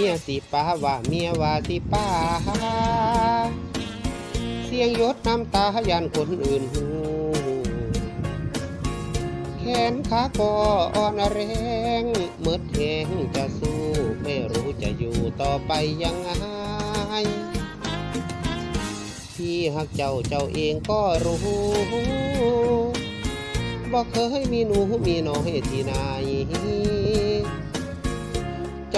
ียสิป้าว่าเมียว่าสิป้าเสียงยศน้ำตายันคนอื่นหูแขนขาก็อ่อนแรงเมื่อแหงจะสู้ไม่รู้จะอยู่ต่อไปยังไงพี่หักเจ้าเจ้าเองก็รู้บอกเคยมีหนูมีน้อยที่ไหน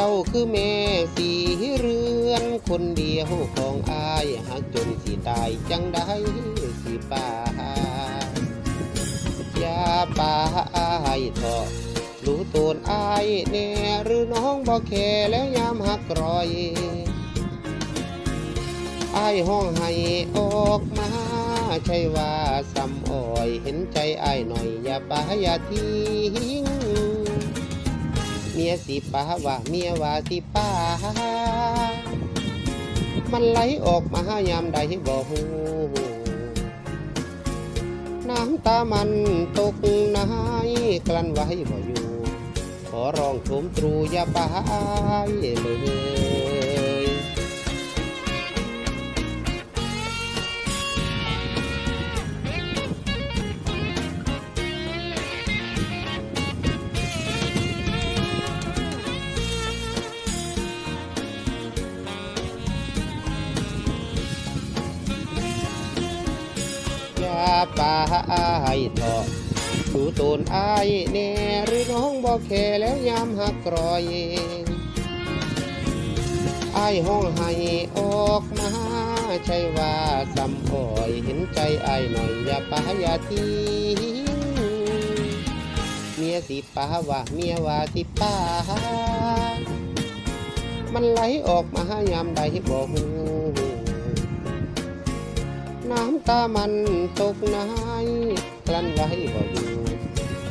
จ้าคือแม่สีเรือน คนเดียวของอายหักจนสิตายจังได้สิป่าอย่าป่าอายเถอรู้ตูนอายแน่หรือน้องบอกแค่แล้วยามหักรอยอายห้องให้ออกมาใช่ว่าซ้ำอ่อย เห็นใจอายหน่อย อย่าป่าอย่าทิ้ง เมียสิป้าว่าเมียว่าสิป้ามันไหลออกมายามใดบ่ฮูน้ำตามันตกนายกลั้นไว้บ่อยู่ ขอร้องโถมตรูอย่าป้ายเลย อย่าป่าอายเถอะดูตูนไอายแน่หรือน้องบอกแค่แล้วยามหักกรอยไอห้องให้ออกมา ใช่ว่าซ้ำอ่อยเห็นใจไอหน่อยอย่าปาอย่าทิ้งเมียสิป้าว่าเมียว่าสิป้ามันไหลออกมายามใดบอกฮู้ น้ำตามันตกนายกลั้นไว้บ่อยู่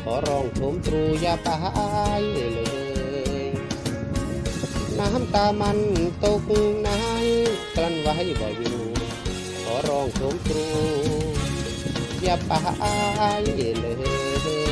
ขอร้องโถมตรูอย่าไปเลย น้ำตามันตกนายกลั้นไว้บ่อยู่ขอร้องโถมตรูอย่าไปเลย